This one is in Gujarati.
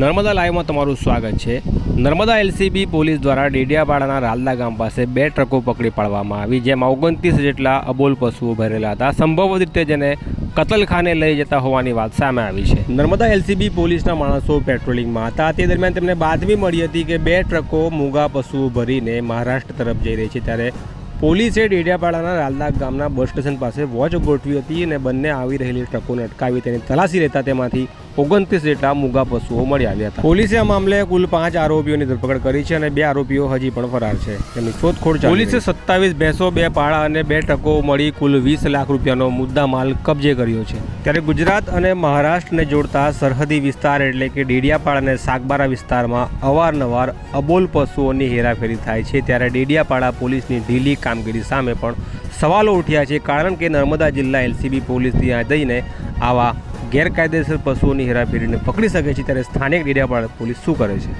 નર્મદા લાઈવમાં તમારું સ્વાગત છે. નર્મદા એલસીબી પોલીસ દ્વારા ડેડિયાપાડાના રાલદા ગામ પાસે બે ટ્રકો પકડી પાડવામાં આવી, જેમાં ઓગણત્રીસ જેટલા અબોલ પશુઓ ભરેલા હતા. સંભવિત રીતે જેને કતલખાને લઈ જતા હોવાની વાત સામે આવી છે. નર્મદા એલસીબી પોલીસના માણસો પેટ્રોલિંગમાં હતા. તે દરમિયાન તેમને બાતમી મળી હતી કે બે ટ્રકો મૂગા પશુઓ ભરીને મહારાષ્ટ્ર તરફ જઈ રહી છે. ત્યારે પોલીસે ડેડિયાપાડાના રાલદા ગામના બસ સ્ટેશન પાસે વોચ ગોઠવી હતી અને બંને આવી રહેલી ટ્રકોને અટકાવી તેની તલાશી લેતા તેમાંથી ઓગણત્રીસ જેટલા મૂગા પશુઓ મળી આવ્યા હતા. પોલીસે આ મામલે કુલ પાંચ આરોપીઓની ધરપકડ કરી છે અને બે આરોપીઓ હજી પણ ફરાર છે. તેમની શોધખોળ પોલીસે સત્તાવીસ ભેંસો બે પાળા અને બે ટ્રકો મળી કુલ વીસ લાખ રૂપિયાનો મુદ્દા માલ કબજે કર્યો છે. ત્યારે ગુજરાત અને મહારાષ્ટ્રને જોડતા સરહદી વિસ્તાર એટલે કે ડેડિયાપાડા અને સાગબારા વિસ્તારમાં અવારનવાર અબોલ પશુઓની હેરાફેરી થાય છે. ત્યારે ડેડિયાપાડા પોલીસની ઢીલી કામગીરી સામે પણ સવાલો ઉઠ્યા છે, કારણ કે નર્મદા જિલ્લા એલસીબી પોલીસ ત્યાં જઈને આવા ગેરકાયદેસર પશુઓની હેરાફેરીને પકડી શકે છે, ત્યારે સ્થાનિક ડેડિયાપાડા પોલીસ શું કરે છે?